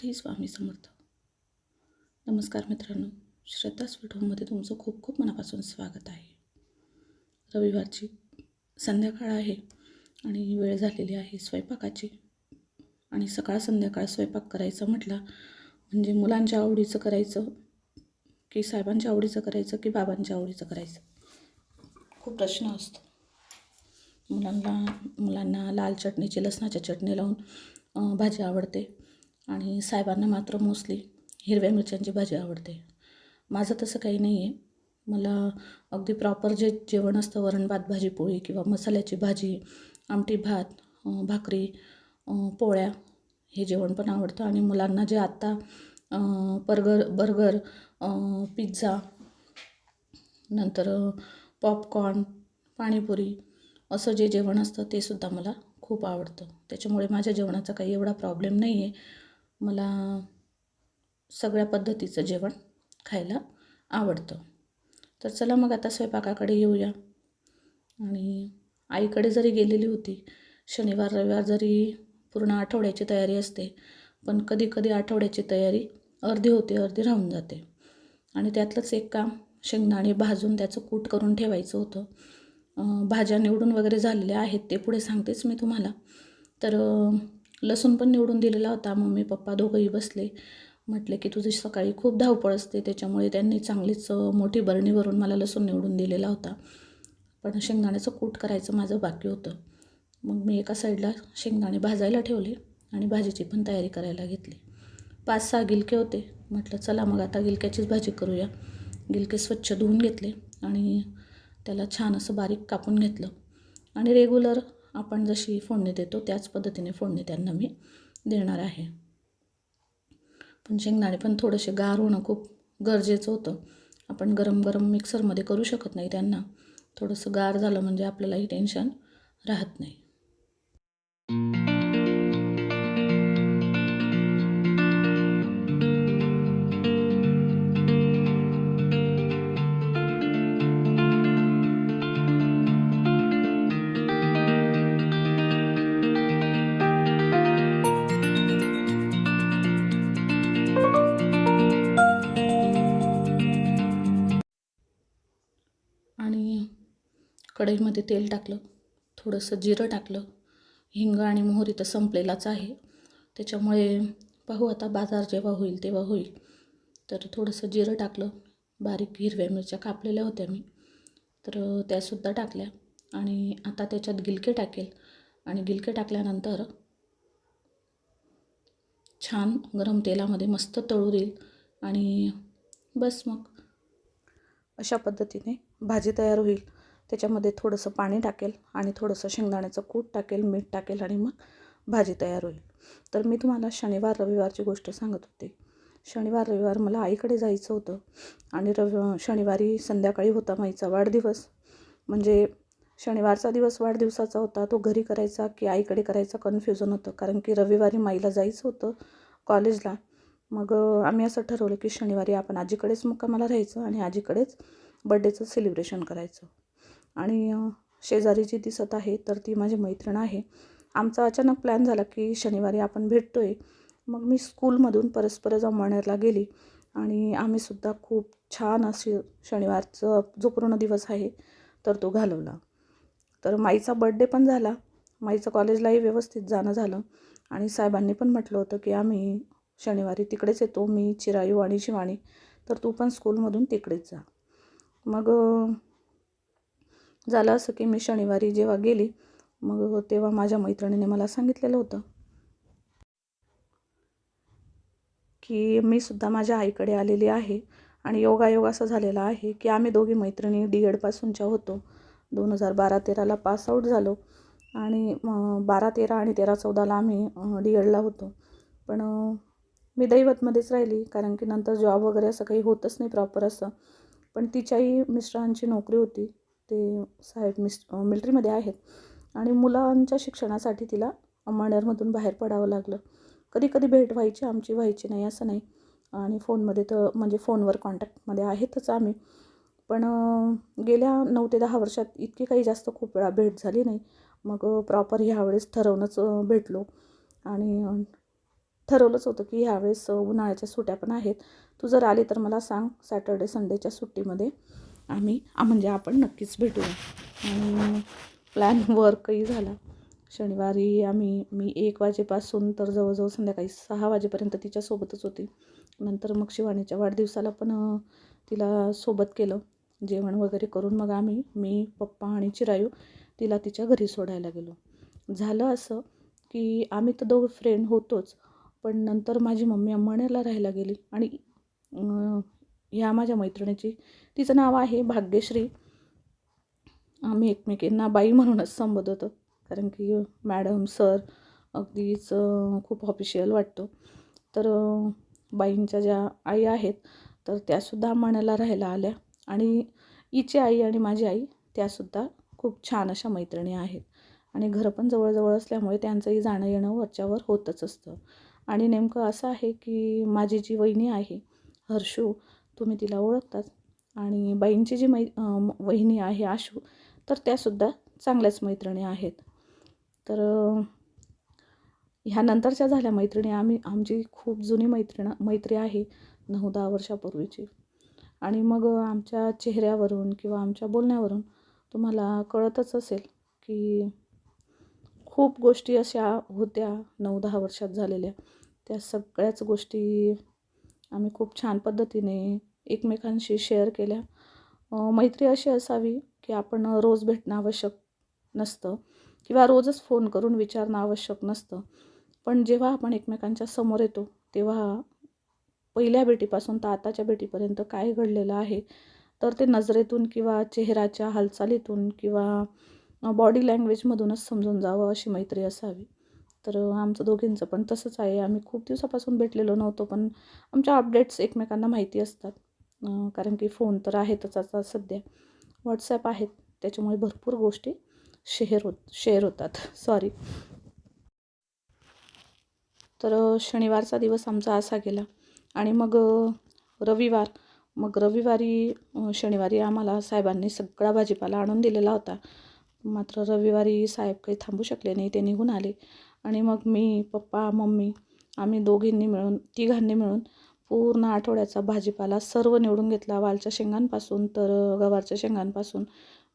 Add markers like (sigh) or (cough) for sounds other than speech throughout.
श्री स्वामी समर्थ. नमस्कार मित्रांनो श्रद्धा स्वीट होममध्ये तुमचं खूप खूप मनापासून स्वागत आहे. रविवारची संध्याकाळ आहे आणि वेळ झालेली आहे स्वयंपाकाची. आणि सकाळ संध्याकाळ स्वयंपाक करायचा म्हटला म्हणजे मुलांच्या आवडीचं करायचं की साहेबांच्या आवडीचं करायचं की बाबांच्या आवडीचं करायचं? खूप प्रश्न असतो. मुलांना मुलांना लाल चटणीची लसणाच्या चटणी लावून भाजी आवडते. आणि साहेबांना मात्र मोस्टली हिरव्या मिरच्यांची भाजी आवडते. माझं तसं काही नाही आहे मला अगदी प्रॉपर जे जेवण असतं वरण भात भाजी पोळी किंवा मसाल्याची भाजी आमटी भात भाकरी पोळ्या हे जेवण पण आवडतं. आणि मुलांना जे आत्ता बर्गर बर्गर पिझ्झा नंतर पॉपकॉर्न पाणीपुरी असं जे जेवण असतं ते सुद्धा मला खूप आवडतं. त्याच्यामुळे माझ्या जेवणाचा काही एवढा प्रॉब्लेम नाही आहे मला सगळ्या पद्धतीचं जेवण खायला आवडतं. तर चला मग आता स्वयंपाकाकडे येऊया. आणि आईकडे जरी गेलेली होती शनिवार रविवार जरी पूर्ण आठवड्याची तयारी असते पण कधी कधी आठवड्याची तयारी अर्धी होते अर्धी राहून जाते. आणि त्यातलंच एक काम शेंगदाणे भाजून त्याचं कूट करून ठेवायचं होतं. भाज्या निवडून वगैरे झालेल्या आहेत ते पुढे सांगतेच मी तुम्हाला. तर लसूण पण निवडून दिलेला होता. मम्मी पप्पा दोघंही बसले. म्हटले की तुझी सकाळी खूप धावपळ असते. त्याच्यामुळे त्यांनी चांगलीच मोठी बरणी भरून मला लसूण निवडून दिलेला होता. पण शेंगदाण्याचं कूट करायचं माझं बाकी होतं. मग मी एका साईडला शेंगदाणे भाजायला ठेवले आणि भाजीची पण तयारी करायला घेतली. पाच सहा गिलके होते. म्हटलं चला मग आता गिलक्याचीच भाजी करूया. गिलके स्वच्छ धुवून घेतले आणि त्याला छान असं बारीक कापून घेतलं. आणि रेग्युलर आपण जशी फोडणी देतो त्याच पद्धतीने फोडणी त्यांना मी देणार आहे. पण शेंगदाणे पण थोडेसे गार होणं खूप गरजेचं होतं. आपण गरम गरम मिक्सरमध्ये करू शकत नाही त्यांना. थोडंसं गार झालं म्हणजे आपल्यालाही टेन्शन राहत नाही. कढईमध्ये तेल टाकलं थोडंसं जिरं टाकलं हिंग आणि मोहरी तर संपलेलाच आहे. त्याच्यामुळे पाहू आता बाजार जेव्हा होईल तेव्हा होईल. तर थोडंसं जिरं टाकलं बारीक हिरव्या मिरच्या कापलेल्या होत्या मी. तर त्यासुद्धा टाकल्या आणि आता त्याच्यात गिलके टाकेल. आणि गिलके टाकल्यानंतर छान गरम तेलामध्ये मस्त तळू देईल आणि बस मग. अशा पद्धतीने भाजी तयार होईल. त्याच्यामध्ये थोडंसं पाणी टाकेल आणि थोडंसं शेंगदाण्याचं कूट टाकेल मीठ टाकेल आणि मग भाजी तयार होईल. तर मी तुम्हाला शनिवार रविवारची गोष्ट सांगत होते. शनिवार रविवार मला आईकडे जायचं होतं आणि रवि शनिवारी संध्याकाळी होता माईचा वाढदिवस. म्हणजे शनिवारचा दिवस वाढदिवसाचा होता तो घरी करायचा की आईकडे करायचा कन्फ्युजन होतं. कारण की रविवारी माईला जायचं होतं कॉलेजला. मग आम्ही असं ठरवलं की शनिवारी आपण आजीकडेच मुक्कामाला राहायचं आणि आजीकडेच बड्डेचं सेलिब्रेशन करायचं. आणि शेजारी जी दिसत आहे तर ती माझी मैत्रीण आहे. आमचा अचानक प्लॅन झाला की शनिवारी आपण भेटतो आहे मग मी स्कूलमधून परस्पर जमवण्याला गेली आणि आम्हीसुद्धा खूप छान अशी शनिवारचं जो पूर्ण दिवस आहे तर तो घालवला. तर माईचा बड्डे पण झाला. माईचं कॉलेजलाही व्यवस्थित जाणं झालं आणि साहेबांनी पण म्हटलं होतं की आम्ही शनिवारी तिकडेच येतो मी चिरायू आणि शिवाणी तर तू पण स्कूलमधून तिकडेच जा. मग झालं असं की मी शनिवारी जेव्हा गेली मग तेव्हा माझ्या मैत्रिणीने मला सांगितलेलं होतं. की मी सुद्धा माझ्या आईकडे आलेली आहे आणि योगायोग असं झालेला आहे की आम्ही दोघी मैत्रिणी डी एडपासूनच्या होतो. दोन हजार बारा तेराला पास आऊट झालो आणि बारा तेरा आणि तेरा चौदाला आम्ही डी एडला होतो. पण मी दैवतमध्येच राहिली कारण की नंतर जॉब वगैरे असं काही होतच नाही प्रॉपर असं. पण तिच्याही मिस्टरांची नोकरी होती. ते साहेब मिस मिलिटरीमध्ये आहेत. आणि मुलांच्या शिक्षणासाठी तिला अंमळनेरमधून बाहेर पडावं लागलं. कधी कधी भेट व्हायची आमची व्हायची नाही असं नाही. आणि फोनमध्ये तर म्हणजे फोनवर कॉन्टॅक्टमध्ये आहेतच आम्ही. पण गेल्या नऊ ते दहा वर्षात इतकी काही जास्त खूप वेळा भेट झाली नाही. मग प्रॉपर ह्यावेळेस ठरवूनच भेटलो. आणि ठरवलंच होतं की ह्यावेळेस उन्हाळ्याच्या सुट्ट्या पण आहेत. तू जर आली तर मला सांग सॅटर्डे संडेच्या सुट्टीमध्ये. आम्ही म्हणजे आपण नक्कीच भेटूया. आणि प्लॅन वर्कही झाला. शनिवारी आम्ही मी एक वाजेपासून तर जवळजवळ संध्याकाळी सहा वाजेपर्यंत तिच्यासोबतच होती. नंतर मग शिवानीच्या वाढदिवसाला पण तिला सोबत केलं. जेवण वगैरे करून मग आम्ही मी पप्पा आणि चिरायू तिला तिच्या घरी सोडायला गेलो. झालं असं की आम्ही तर दोघं फ्रेंड होतोच. पण नंतर माझी मम्मी अंबाण्याला राहायला गेली आणि ह्या माझ्या मैत्रिणीची. तिचं नाव आहे भाग्यश्री. आम्ही एकमेकींना बाई म्हणूनच संबोधतो. कारण की मॅडम सर अगदीच खूप ऑफिशियल वाटतो. तर बाईंच्या ज्या आई आहेत तर त्यासुद्धा मनाला राहायला आल्या. आणि हिची आई आणि माझी आई त्यासुद्धा खूप छान अशा मैत्रिणी आहेत. आणि घरं पण जवळजवळ असल्यामुळे त्यांचंही जाणं येणं वरच्यावर होतच असतं. आणि नेमकं असं आहे की माझी जी वहिनी आहे हर्षू तुम्ही तिला ओळखताच आणि बाईंची जी मै वहिनी आहे आशू तर त्यासुद्धा चांगल्याच मैत्रिणी आहेत. तर ह्या नंतरच्या झाल्या मैत्रिणी आम्ही आमची खूप जुनी मैत्रिण मैत्री आहे नऊ दहा वर्षापूर्वीची. आणि मग आमच्या चेहऱ्यावरून किंवा आमच्या बोलण्यावरून तुम्हाला कळतच असेल की खूप गोष्टी अशा होत्या नऊ दहा वर्षात झालेल्या. त्या सगळ्याच गोष्टी आम्ही खूप छान पद्धतीने एकमेकांशी शेअर केल्या. मैत्री अशी असावी की आपण रोज भेटणं आवश्यक नसतं किंवा रोजच फोन करून विचारणं आवश्यक नसतं. पण जेव्हा आपण एकमेकांच्या समोर येतो तेव्हा पहिल्या भेटीपासून तर आताच्या भेटीपर्यंत काय घडलेलं आहे तर ते नजरेतून किंवा चेहऱ्याच्या हालचालीतून किंवा बॉडी लँग्वेजमधूनच समजून जावं अशी मैत्री असावी. तर आमचं दोघींचं पण तसंच आहे. आम्ही खूप दिवसापासून भेटलेलो नव्हतो पण आमच्या अपडेट्स एकमेकांना माहिती असतात. कारण की फोन तर आहेतच आता सध्या. व्हॉट्सॲप आहेत. त्याच्यामुळे भरपूर गोष्टी शेअर होत शेअर होतात. सॉरी तर शनिवारचा दिवस आमचा असा गेला. आणि मग रविवार. मग रविवारी शनिवारी आम्हाला साहेबांनी सगळा भाजीपाला आणून दिलेला होता. मात्र रविवारी साहेब काही थांबू शकले नाही. ते निघून आले. आणि मग मी पप्पा मम्मी आम्ही दोघींनी मिळून तिघांनी मिळून पूर्ण आठवड्याचा भाजीपाला सर्व निवडून घेतला. वालच्या शेंगांपासून तर गवारच्या शेंगांपासून.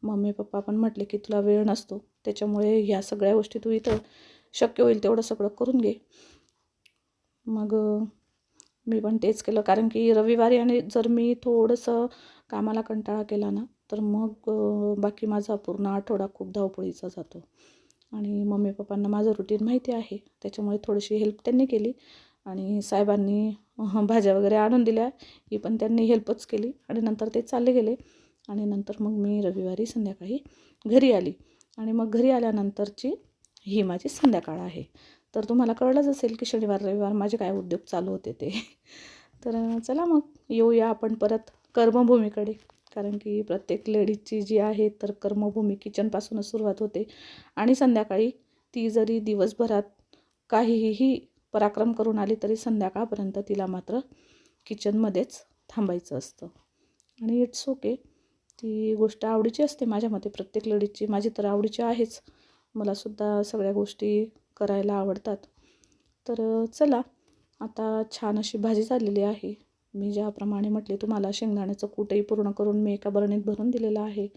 मम्मी पप्पा पण म्हटले की तुला वेळ नसतो. त्याच्यामुळे ह्या सगळ्या गोष्टी तू इथं शक्य होईल तेवढं सगळं करून घे. मग मी पण तेच केलं. कारण की रविवारी आणि जर मी थोडंसं कामाला कंटाळा केला ना तर मग बाकी माझा पूर्ण आठवडा खूप धावपळीचा जातो. आणि मम्मी पप्पांना माझं रुटीन माहिती आहे. त्याच्यामुळे थोडीशी हेल्प त्यांनी केली. आणि साहेबांनी भाज्या वगैरे आणून दिल्या. ही पण त्यांनी हेल्पच केली. आणि नंतर ते चालले गेले. आणि नंतर मग मी रविवारी संध्याकाळी घरी आली. आणि मग घरी आल्यानंतरची ही माझी संध्याकाळ आहे. तर तुम्हाला कळलंच असेल की शनिवार रविवार माझे काय उद्योग चालू होते ते. (laughs) तर चला मग येऊया आपण परत कर्मभूमीकडे. कारण की प्रत्येक लेडीजची जी आहे तर कर्मभूमी किचनपासूनच सुरुवात होते. आणि संध्याकाळी ती जरी दिवसभरात काहीही पराक्रम करून आली तरी संध्याकाळपर्यंत तिला मात्र किचनमध्येच थांबायचं असतं. आणि इट्स ओके ती गोष्ट आवडीची असते माझ्या मते. प्रत्येक लेडीजची माझी तर आवडीची आहेच. मलासुद्धा सगळ्या गोष्टी करायला आवडतात. तर चला आता छान अशी भाजी झालेली आहे. मी ज्याप्रमाणे म्हटले तुम्हाला शेंगदाण्याचं कूटही पूर्ण करून मी एका बरणीत भरून दिलेलं आहे.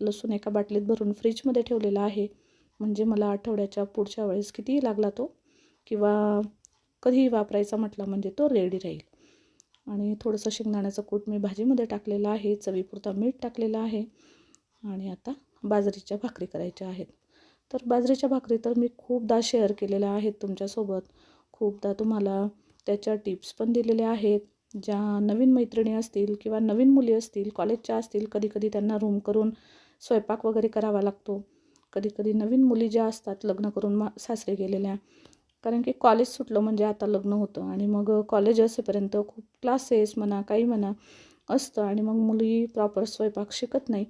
लसूण एका बाटलीत भरून फ्रीजमध्ये ठेवलेला आहे. म्हणजे मला आठवड्याच्या पुढच्या वेळेस कितीही लागला तो किंवा कधीही वापरायचा म्हटला म्हणजे तो रेडी राहील. आणि थोडंसं शेंगदाण्याचं कूट मी भाजीमध्ये टाकलेलं आहे चवीपुरता मीठ टाकलेलं आहे आणि आता बाजरीच्या भाकरी करायच्या आहेत. तर बाजरीच्या भाकरी तर मी खूपदा शेअर केलेल्या आहेत तुमच्यासोबत. खूपदा तुम्हाला त्याच्या टिप्स पण दिलेल्या आहेत. ज्या नवीन मैत्रिणी असतील किंवा नवीन मुली असतील कॉलेजच्या असतील कधी कधी त्यांना रूम करून स्वयंपाक वगैरे करावा लागतो. कधीकधी नवीन मुली ज्या असतात लग्न करून मा सासरे गेलेल्या कारण की कॉलेज सुटलं म्हणजे आता लग्न होतं आणि मग कॉलेज असेपर्यंत खूप क्लासेस म्हणा काही म्हणा असतं आणि मग मुली प्रॉपर स्वयंपाक शिकत नाही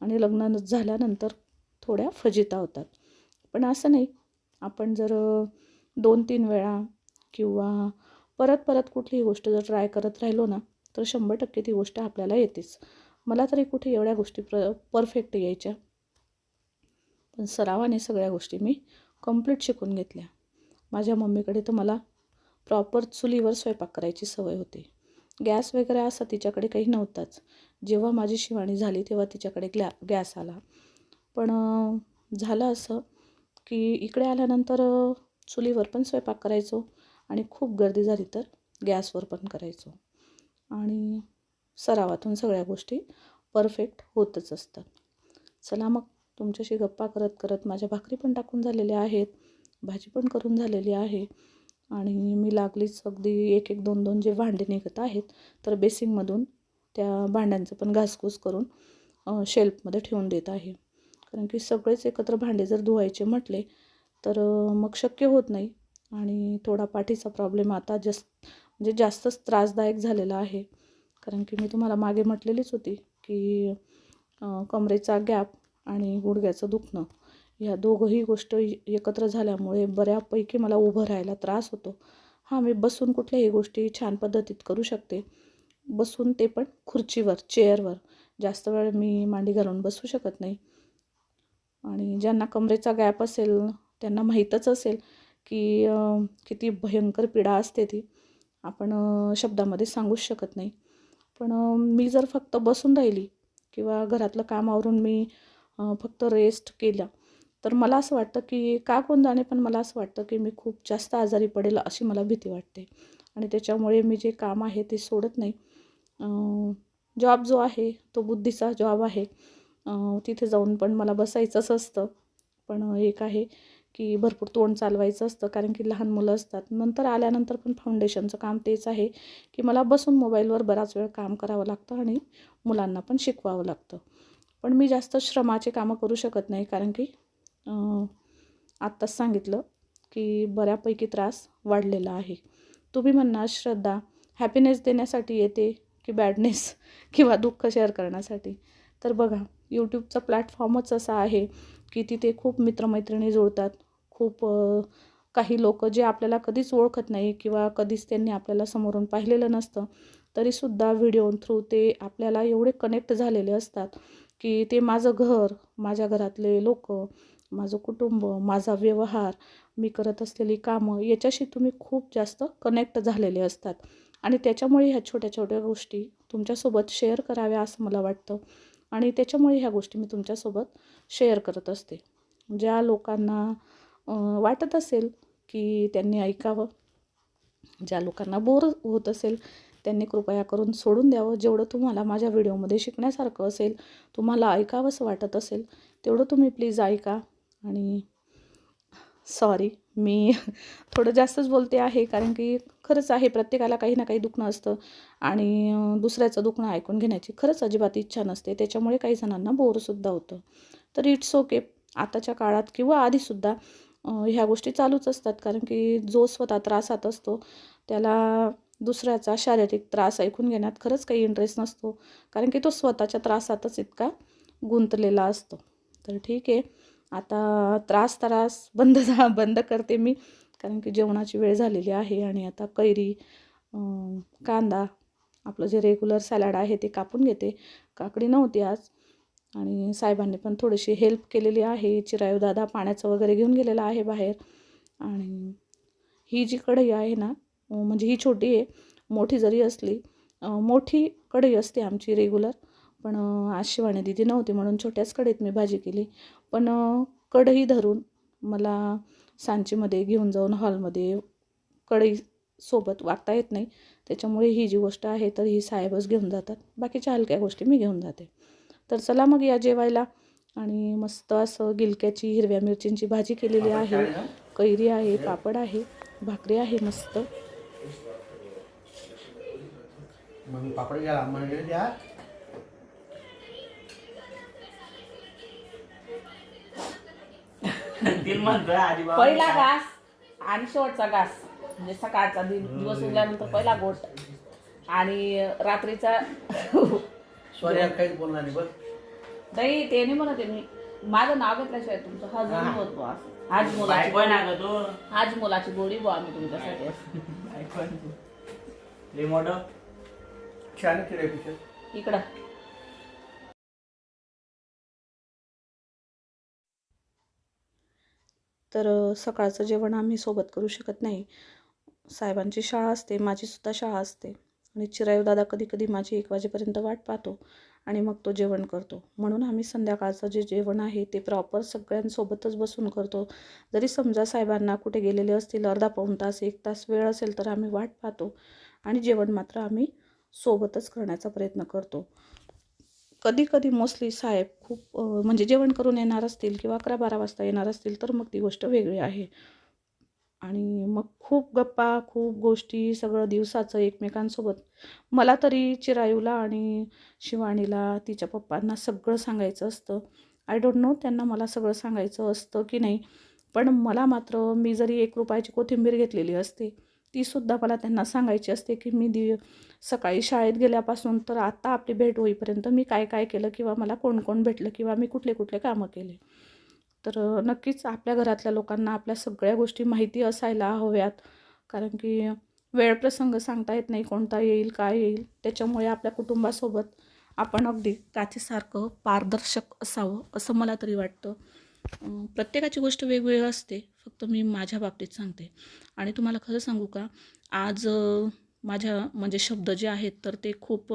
आणि लग्न झाल्यानंतर थोड्या फजिता होतात. पण असं नाही. आपण जर दोन तीन वेळा किंवा परत परत कुठलीही गोष्ट जर ट्राय करत राहिलो ना तर शंभर टक्के ती गोष्ट आपल्याला येतेच. मला तरी कुठे एवढ्या गोष्टी प्र परफेक्ट यायच्या. पण सरावाने सगळ्या गोष्टी मी कंप्लीट शिकून घेतल्या. माझ्या मम्मीकडे तर मला प्रॉपर चुलीवर स्वयंपाक करायची सवय होती. गॅस वगैरे असा तिच्याकडे काही नव्हताच. जेव्हा माझी शिवाणी झाली तेव्हा तिच्याकडे ग्लॅ गॅस आला. पण झालं असं की इकडे आल्यानंतर चुलीवर पण स्वयंपाक करायचो आणि खूप गर्दी झाली तर गॅसवर पण करायचो. आणि सरावातून सगळ्या गोष्टी परफेक्ट होतच असतात. चला मग तुमच्याशी गप्पा करत करत माझ्या भाकरी पण टाकून झालेल्या आहेत. भाजी पण करून झालेली आहे. आणि मी लागलीच अगदी एक एक दोन दोन जे भांडे निघत आहेत तर बेसिंगमधून त्या भांड्यांचं पण घासघूस करून शेल्फमध्ये ठेवून देत आहे. कारण की सगळेच एकत्र भांडे जर धुवायचे म्हटले तर मग शक्य होत नाही. आणि थोडा पाठीचा प्रॉब्लेम आता जास्त म्हणजे जास्तच त्रासदायक झालेला आहे. कारण की मी तुम्हाला मागे म्हटलेलीच होती की कमरेचा गॅप आणि गुडघ्याचं दुखणं. ह्या दोघंही गोष्ट एकत्र झाल्यामुळे बऱ्यापैकी मला उभं राहायला त्रास होतो. हां मी बसून कुठल्याही गोष्टी छान पद्धतीत करू शकते. बसून ते पण खुर्चीवर चेअरवर. जास्त वेळ मी मांडी घालून बसू शकत नाही. आणि ज्यांना कमरेचा गॅप असेल त्यांना माहीतच असेल की किती भयंकर पीडा असते ती. आपण शब्दामध्ये सांगूच शकत नाही. पण मी जर फक्त बसून राहिली किंवा घरातलं काम आवरून मी फक्त रेस्ट केला तर मला असं वाटतं की का कोण जाणे पण मला असं वाटतं की मी खूप जास्त आजारी पडेल अशी मला भीती वाटते. आणि त्याच्यामुळे मी जे काम आहे ते सोडत नाही. जॉब जो आहे तो बुद्धीचा जॉब आहे. तिथे जाऊन पण मला बसायचंच असतं. पण एक आहे की भरपूर तोंड चालवायचं असतं कारण की लहान मुलं असतात. नंतर आल्यानंतर पण फाउंडेशनचं काम तेच आहे की मला बसून मोबाईलवर बराच वेळ काम करावं लागतं आणि मुलांना पण शिकवावं लागतं. पण मी जास्त श्रमाचे कामं करू शकत नाही कारण की आत्ताच सांगितलं की बऱ्यापैकी त्रास वाढलेला आहे. तुम्ही म्हणणार श्रद्धा हॅपीनेस देण्यासाठी येते की बॅडनेस (laughs) किंवा दुःख शेअर करण्यासाठी? तर बघा यूट्यूबचा प्लॅटफॉर्मच असा आहे की तिथे खूप मित्रमैत्रिणी जुळतात. खूप काही लोक जे आपल्याला कधीच ओळखत नाही किंवा कधीच त्यांनी आपल्याला समोरून पाहिलेलं नसतं तरीसुद्धा व्हिडिओ थ्रू ते आपल्याला एवढे कनेक्ट झालेले असतात की ते माझं घर माझ्या घरातले लोक माझं कुटुंब माझा व्यवहार मी करत असलेली कामं याच्याशी तुम्ही खूप जास्त कनेक्ट झालेले असतात. आणि त्याच्यामुळे ह्या छोट्या छोट्या गोष्टी तुमच्यासोबत शेअर कराव्या असं मला वाटतं. आणि त्याच्यामुळे ह्या गोष्टी मी तुमच्यासोबत शेअर करत असते. ज्या लोकांना वाटत असेल की त्यांनी ऐकावं ज्या लोकांना बोर होत असेल त्यांनी कृपया करून सोडून द्यावं. जेवढं तुम्हाला माझ्या व्हिडिओमध्ये शिकण्यासारखं असेल तुम्हाला ऐकावंसं वाटत असेल तेवढं तुम्ही प्लीज ऐका. आणि सॉरी मी (laughs) थोडं जास्तच बोलते आहे कारण की खरंच आहे प्रत्येकाला काही ना काही दुखणं असतं. आणि दुसऱ्याचं दुखणं ऐकून घेण्याची खरंच अजिबात इच्छा नसते. त्याच्यामुळे काही जणांना बोरसुद्धा होतं. तर इट्स ओके आताच्या काळात किंवा आधीसुद्धा ह्या गोष्टी चालूच असतात. कारण की जो स्वतः त्रासात असतो त्याला दुसऱ्याचा शारीरिक त्रास ऐकून घेण्यात खरंच काही इंटरेस्ट नसतो. कारण की तो स्वतःच्या त्रासातच इतका गुंतलेला असतो. तर ठीक आहे. आता त्रास त्रास बंद झा बंद करते मी. कारण की जेवणाची वेळ झालेली आहे आणि आता कैरी कांदा आपलं जे रेग्युलर सॅलड आहे ते कापून घेते. काकडी नव्हती आज. आणि साहेबांनी पण थोडीशी हेल्प केलेली आहे. चिरायू दादा पाण्याचं वगैरे घेऊन गेलेला आहे बाहेर. आणि ही जी कढई आहे ना म्हणजे ही छोटी आहे मोठी जरी असली मोठी कढई असते आमची रेग्युलर पण आज शिवाने दिदी नव्हती म्हणून छोट्याच कढईत मी भाजी केली. पण कढई धरून मला सांचीमध्ये घेऊन जाऊन हॉलमध्ये कढई सोबत वागता येत नाही. त्याच्यामुळे ही जी गोष्ट आहे तर ही साहेबच घेऊन जातात. बाकीच्या हलक्या गोष्टी मी घेऊन जाते. तर चला मग या जेवायला. आणि मस्त असं गिलक्याची हिरव्या मिरचींची भाजी केलेली आहे. कैरी आहे पापड आहे भाकरी आहे मस्त. मग पापड तिला म्हणतोय आधी बाबा पहिला घास आणि शेवटचा घास. म्हणजे सकाळचा दि दिवस उगल्यानंतर पहिला गोट आणि रात्रीचा (laughs) सॉरी काहीच बोलणार नाही बस. नाही ते नाही म्हणत मी. माझं नाव घेतल्याशिवाय तुमचं हजर नाही होत बुवा असं. हाज मुलाची बायको ना ग तू? हाज मुलाची गोडी बुवा आम्ही तुमच्यासाठी. बायको आहे. तू. लय मोठं. छान केलं पिक्चर इकडं. तर सकाळचं जेवण आम्ही सोबत करू शकत नाही. साहेबांची शाळा असते माझीसुद्धा शाळा असते. आणि चिरायू दादा कधी कधी माझी एक वाजेपर्यंत वाट पाहतो आणि मग तो जेवण करतो. म्हणून आम्ही संध्याकाळचं जे जेवण आहे ते प्रॉपर सगळ्यांसोबतच बसून करतो. जरी समजा साहेबांना कुठे गेलेले असतील अर्धा पाऊण तास एक तास वेळ असेल तर आम्ही वाट पाहतो आणि जेवण मात्र आम्ही सोबतच करण्याचा प्रयत्न करतो. कधी कधी मोस्टली साहेब खूप म्हणजे जेवण करून येणार असतील किंवा अकरा बारा वाजता येणार असतील तर मग ती गोष्ट वेगळी आहे. आणि मग खूप गप्पा खूप गोष्टी सगळं दिवसाचं एकमेकांसोबत. मला तरी चिरायूला आणि शिवाणीला तिच्या पप्पांना सगळं सांगायचं असतं. आय डोंट नो त्यांना मला सगळं सांगायचं असतं की नाही पण मला मात्र मी जरी एक रुपयाची कोथिंबीर घेतलेली असते तीसुद्धा मला त्यांना सांगायची असते की मी दि सकाळी शाळेत गेल्यापासून तर आता आपली भेट होईपर्यंत मी काय काय केलं किंवा मला कोण कोण भेटलं किंवा मी कुठले कुठले कामं केले. तर नक्कीच आपल्या घरातल्या लोकांना आपल्या सगळ्या गोष्टी माहिती असायला हव्यात. कारण की वेळ प्रसंग सांगता येत नाही कोणता येईल काय येईल. त्याच्यामुळे आपल्या कुटुंबासोबत आपण अगदी काचेसारखं पारदर्शक असावं असं मला तरी वाटतं. प्रत्येकाची गोष्ट वेगवेगळी असते. फक्त मी माझ्या बाबतीत सांगते. आणि तुम्हाला खरं सांगू का आज माझ्या म्हणजे शब्द जे आहेत तर ते खूप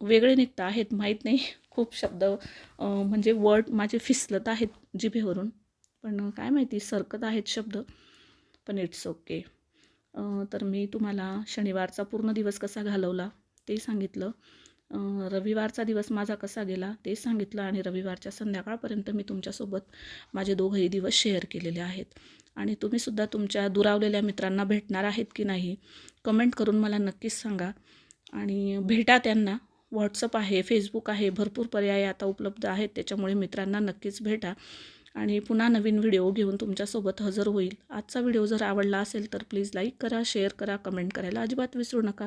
वेगळे निघत आहेत. माहीत नाही. (laughs) खूप शब्द म्हणजे वर्ड माझे फिसलत आहेत जिभेवरून. पण काय माहिती सरकत आहेत शब्द. पण इट्स ओके तर मी तुम्हाला शनिवारचा पूर्ण दिवस कसा घालवला ते सांगितलं. रविवारचा दिवस माझा कसा गेला ते सांगितलं आणि रविवारच्या संध्याकाळपर्यंत मी तुमच्यासोबत माझे दोघंही दिवस शेअर केलेले आहेत. आणि तुम्हीसुद्धा तुमच्या दुरावलेल्या मित्रांना भेटणार आहेत की नाही कमेंट करून मला नक्कीच सांगा. आणि भेटा त्यांना. व्हॉट्सअप आहे फेसबुक आहे भरपूर पर्याय आता उपलब्ध आहेत त्याच्यामुळे मित्रांना नक्कीच भेटा. आणि पुन्हा नवीन व्हिडिओ घेऊन तुमच्यासोबत हजर होईल. आजचा व्हिडिओ जर आवडला असेल तर प्लीज लाईक करा शेअर करा कमेंट करायला अजिबात विसरू नका.